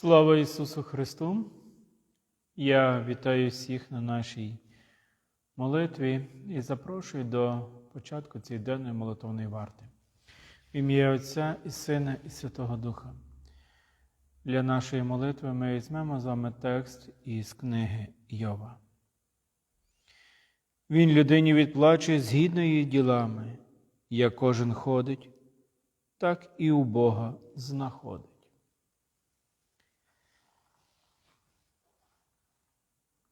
Слава Ісусу Христу! Я вітаю всіх на нашій молитві і запрошую до початку цієї денної молитовної варти. В ім'я Отця і Сина, і Святого Духа. Для нашої молитви ми візьмемо з вами текст із книги Йова. Він людині відплачує згідно її ділами, як кожен ходить, так і у Бога знаходить.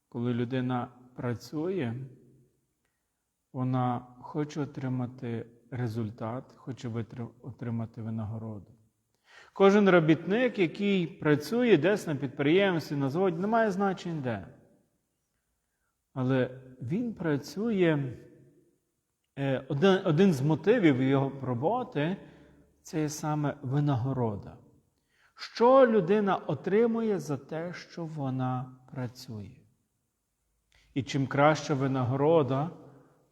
Коли людина працює, вона хоче отримати результат, хоче отримати винагороду. Кожен робітник, який працює десь на підприємстві, на заводі, не має значень де. Але він працює, е, один, один з мотивів його роботи це є саме винагорода. Що людина отримує за те, що вона працює? І чим краща винагорода,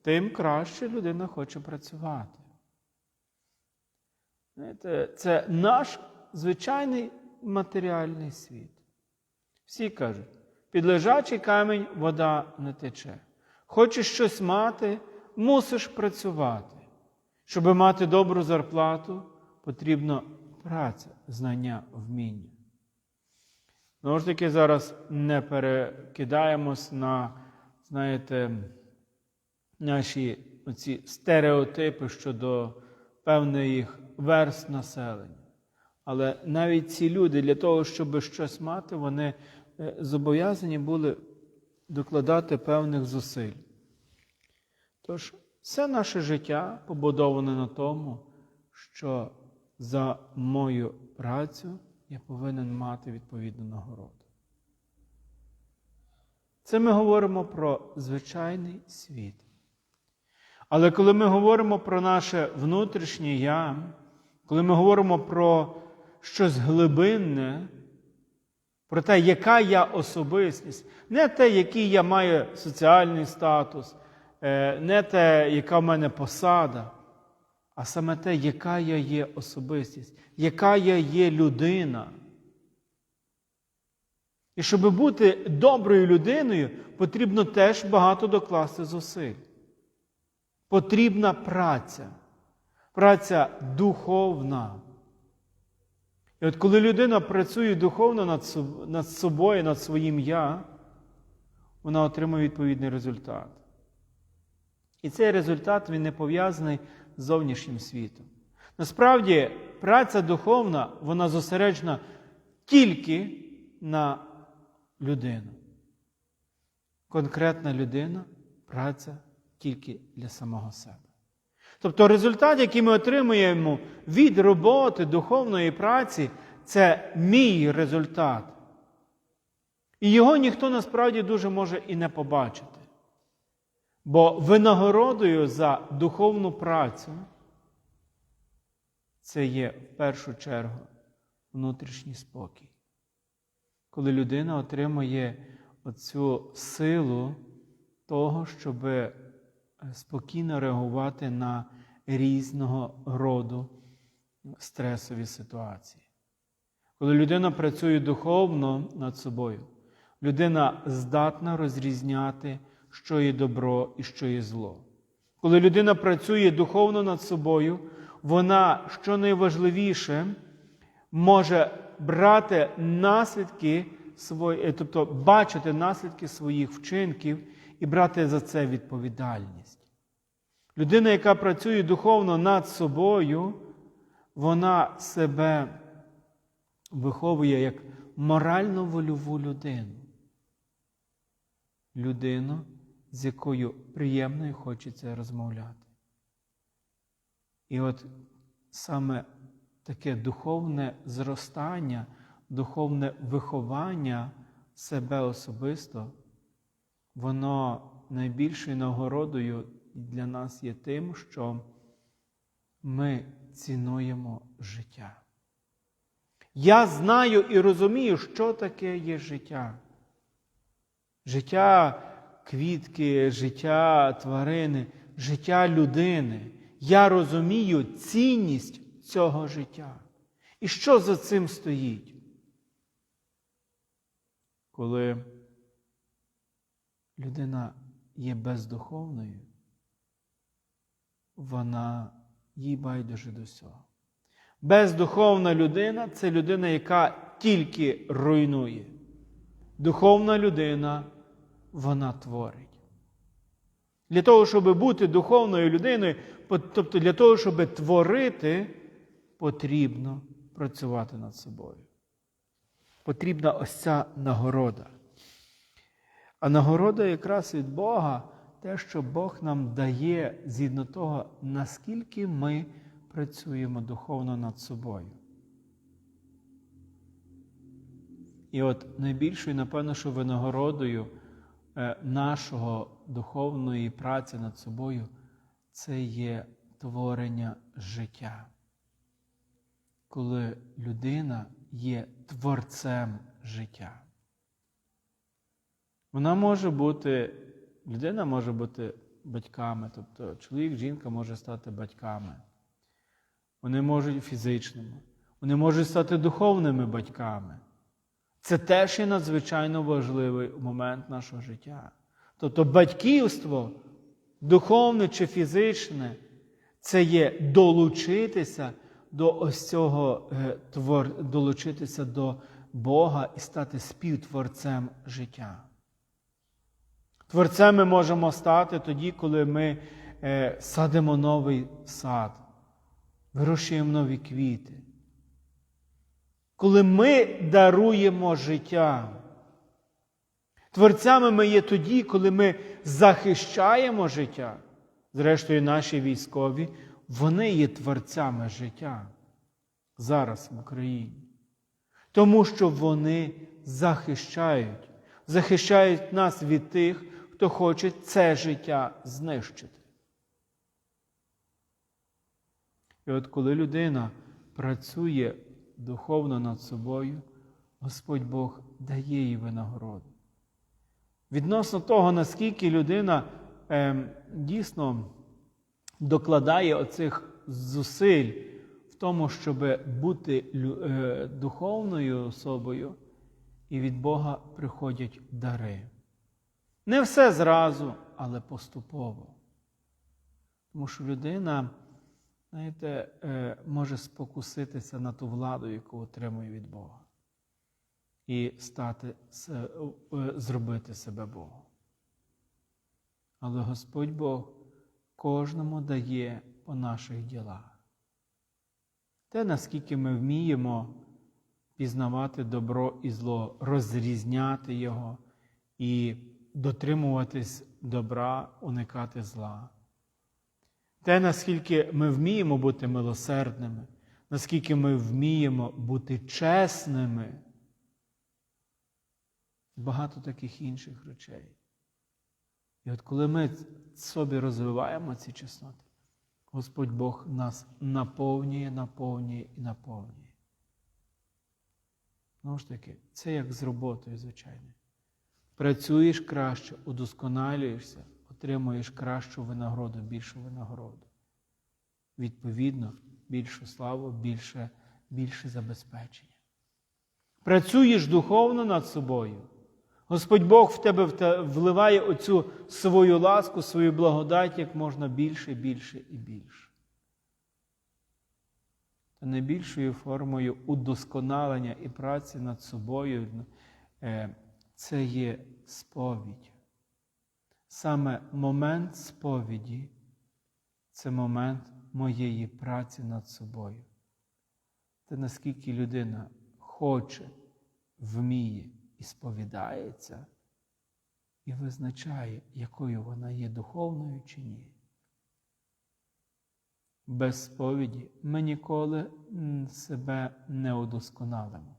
тим краще людина хоче працювати. Знаєте, Це наш звичайний матеріальний світ. Всі кажуть, під лежачий камінь вода не тече. Хочеш щось мати, мусиш працювати. Щоб мати добру зарплату, потрібна праця, знання, вміння. Знову ж таки, зараз не перекидаємось на, знаєте, наші оці стереотипи щодо певних верст населення. Але навіть ці люди для того, щоб щось мати, вони е, зобов'язані були докладати певних зусиль. Тож, все наше життя побудоване на тому, що за мою працю я повинен мати відповідну нагороду. Це ми говоримо про звичайний світ. Але коли ми говоримо про наше внутрішнє я, коли ми говоримо про щось глибинне, про те, яка я особистість, не те, який я маю соціальний статус, е, не те, яка в мене посада, а саме те, яка я є особистість, яка я є людина. І щоб бути доброю людиною, потрібно теж багато докласти зусиль. Потрібна праця, праця духовна. І от коли людина працює духовно над соб- над собою, над своїм я, вона отримує відповідний результат. І цей результат він не пов'язаний з зовнішнім світом. Насправді, праця духовна, вона зосереджена тільки на людину. Конкретна людина, праця тільки для самого себе. Тобто результат, який ми отримуємо від роботи духовної праці, це мій результат. І його ніхто насправді дуже може і не побачити. Бо винагородою за духовну працю це є в першу чергу внутрішній спокій. Коли людина отримує оцю силу того, щоб спокійно реагувати на різного роду стресові ситуації. Коли людина працює духовно над собою, людина здатна розрізняти, що є добро і що є зло. Коли людина працює духовно над собою, вона, що найважливіше, може брати наслідки свої, тобто бачити наслідки своїх вчинків і брати за це відповідальність. Людина, яка працює духовно над собою, вона себе виховує як морально-вольову людину. Людину, з якою приємно і хочеться розмовляти. І от саме таке духовне зростання, духовне виховання себе особисто, воно найбільшою нагородою для нас є тим, що ми цінуємо життя. Я знаю і розумію, що таке є життя. Життя квітки, життя тварини, життя людини. Я розумію цінність цього життя. І що за цим стоїть? коли людина є бездуховною, вона їй байдуже до всього. Бездуховна людина це людина, яка тільки руйнує. Духовна людина, вона творить. Для того, щоб бути духовною людиною, тобто для того, щоб творити, потрібно працювати над собою. Потрібна ось ця нагорода. А нагорода якраз від Бога те, що Бог нам дає згідно того, наскільки ми працюємо духовно над собою. І от найбільшою, напевно, що винагородою е, нашого духовної праці над собою це є творення життя. Коли людина є творцем життя. Вона може бути, людина може бути батьками, тобто чоловік, жінка може стати батьками. Вони можуть фізичними, вони можуть стати духовними батьками. Це теж є надзвичайно важливий момент нашого життя. Тобто батьківство, духовне чи фізичне, це є долучитися до ось цього твор, долучитися до Бога і стати співтворцем життя. Творцем ми можемо стати тоді, коли ми е, садимо новий сад, вирощуємо нові квіти. Коли ми даруємо життя. Творцями ми є тоді, коли ми захищаємо життя. Зрештою, наші військові, вони є творцями життя зараз в Україні. Тому що вони захищають, захищають нас від тих, хто хоче це життя знищити. І от коли людина працює духовно над собою, Господь Бог дає їй винагороду. Відносно того, наскільки людина е, дійсно докладає оцих зусиль в тому, щоб бути е, духовною особою, і від Бога приходять дари. Не все зразу, але поступово. Тому що людина, знаєте, е, може спокуситися на ту владу, яку отримує від Бога, і стати, е, зробити себе Богом. Але Господь Бог кожному дає по наших ділах. Те, наскільки ми вміємо пізнавати добро і зло, розрізняти його і дотримуватись добра, уникати зла. Те, наскільки ми вміємо бути милосердними, наскільки ми вміємо бути чесними, багато таких інших речей. І от коли ми собі розвиваємо ці чесноти, Господь Бог нас наповнює, наповнює і наповнює. Знову ж таки, це як з роботою, звичайно. Працюєш краще, удосконалюєшся, отримуєш кращу винагороду, більшу винагороду. Відповідно, більшу славу, більше, більше забезпечення. Працюєш духовно над собою. Господь Бог в тебе вливає оцю свою ласку, свою благодать як можна більше, більше і більше. Та найбільшою формою удосконалення і праці над собою е, це є сповідь. Саме момент сповіді це момент моєї праці над собою. Та наскільки людина хоче, вміє і сповідається, і визначає, якою вона є духовною чи ні. Без сповіді ми ніколи себе не удосконалимо.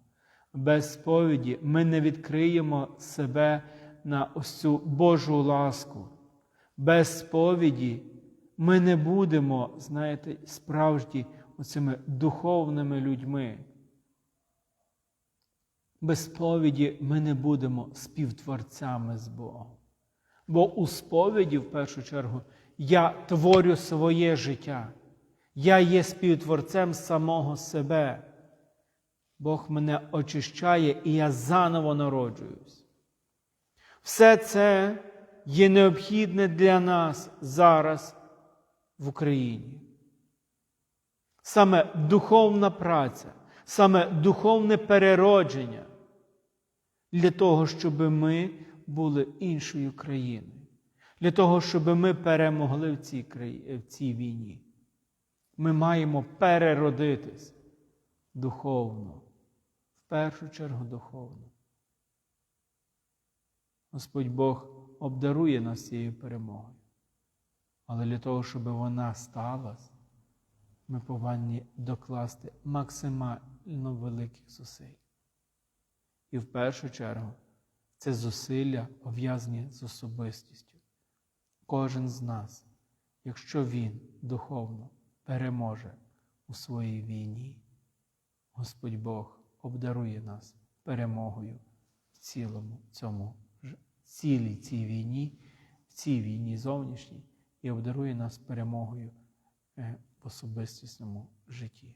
Без сповіді ми не відкриємо себе на ось цю Божу ласку. Без сповіді ми не будемо, знаєте, справді оцими духовними людьми. Без сповіді ми не будемо співтворцями з Богом. Бо у сповіді, в першу чергу, я творю своє життя. Я є співтворцем самого себе. Бог мене очищає, і я заново народжуюсь. Все це є необхідне для нас зараз в Україні. Саме духовна праця, саме духовне переродження для того, щоб ми були іншою країною, для того, щоб ми перемогли в цій, краї... в цій війні. Ми маємо переродитись духовно, в першу чергу духовно. Господь Бог обдарує нас цією перемогою. Але для того, щоб вона сталася, ми повинні докласти максимально великих зусиль. І в першу чергу це зусилля пов'язані з особистістю. Кожен з нас, якщо він духовно переможе у своїй війні, Господь Бог обдарує нас перемогою в цілому цьому цілій цій війні, в цій війні зовнішній, і обдарує нас перемогою в особистісному житті.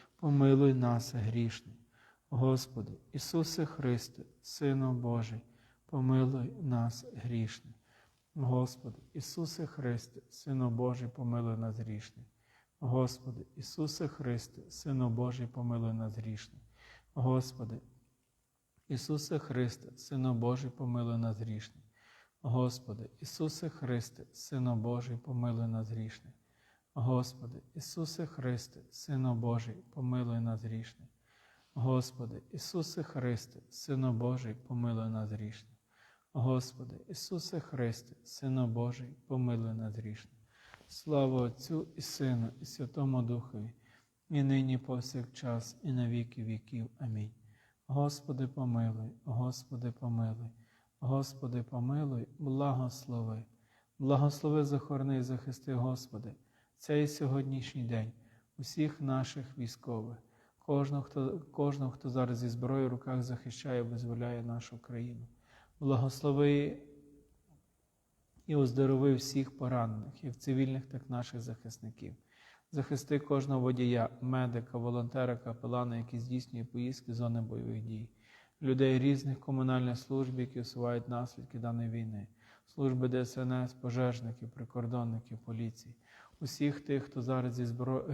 помилуй нас грішних. Господи, Ісусе Христе, Сину Божий, помилуй нас грішних. Господи, Ісусе Христе, Сину Божий, помилуй нас грішних. Господи, Ісусе Христе, Сину Божий, помилуй нас грішних. Господи, Ісусе Христе, Сину Божий, помилуй нас грішних. Господи, Ісусе Христе, Сину Божий, помилуй нас грішних. Господи, Ісусе Христе, Сину Божий, помилуй нас грішних. Господи, Ісусе Христе, Сину Божий, помилуй нас грішних. Господи, Ісусе Христе, Сину Божий, помилуй нас грішних. Слава Отцю і Сину, і Святому Духові, і нині повсякчас, і на віки віків. Амінь. Господи, помилуй, Господи, помилуй, Господи, помилуй, благослови, благослови, захорони і захисти, Господи, цей сьогоднішній день, усіх наших військових, кожного, хто, кожного, хто зараз зі зброєю в руках захищає, визволяє нашу країну. Благослови і оздорови всіх поранених, як цивільних, так і наших захисників. Захисти кожного водія, медика, волонтера, капелана, які здійснює поїздки з зони бойових дій, людей різних комунальних служб, які усувають наслідки даної війни, служби ДСНС, пожежників, прикордонників, поліції, усіх тих, хто зараз зі збро...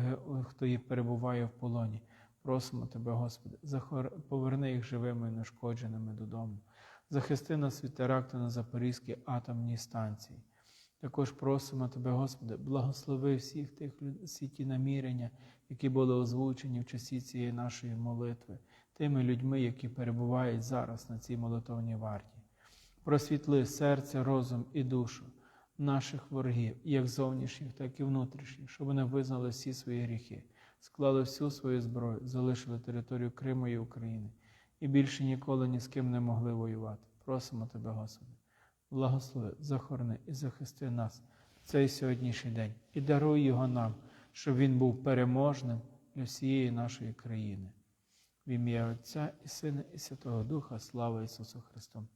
хто є, перебуває в полоні. Просимо Тебе, Господи, захор... поверни їх живими і нешкодженими додому. Захисти нас від теракту на Запорізькій атомній станції. Також просимо Тебе, Господи, благослови всіх тих всі ті намірення, які були озвучені в часі цієї нашої молитви, тими людьми, які перебувають зараз на цій молитовній варті. Просвітли серце, розум і душу наших ворогів, як зовнішніх, так і внутрішніх, щоб вони визнали всі свої гріхи, склали всю свою зброю, залишили територію Криму і України і більше ніколи ні з ким не могли воювати. Просимо Тебе, Господи, благослови, захорони і захисти нас цей сьогоднішній день і даруй його нам, щоб він був переможним для всієї нашої країни. В ім'я Отця і Сина, і Святого Духа, слава Ісусу Христу!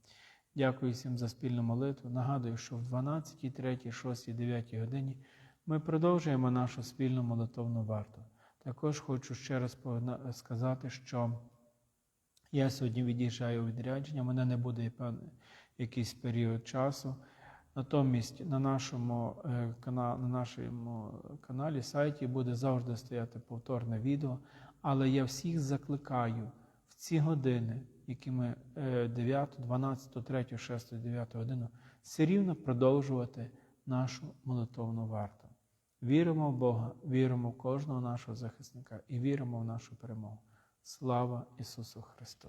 Дякую всім за спільну молитву. Нагадую, що в 12, 3, 6, 9 годині ми продовжуємо нашу спільну молитовну варту. Також хочу ще раз сказати, що я сьогодні від'їжджаю у відрядження, мене не буде певний якийсь період часу. Натомість на нашому е, на нашому каналі, сайті буде завжди стояти повторне відео. Але я всіх закликаю в ці години, які ми 9, 12, 3, 6, 9 годину, все рівно продовжувати нашу молитовну варту. Віримо в Бога, віримо в кожного нашого захисника і віримо в нашу перемогу. Слава Ісусу Христу!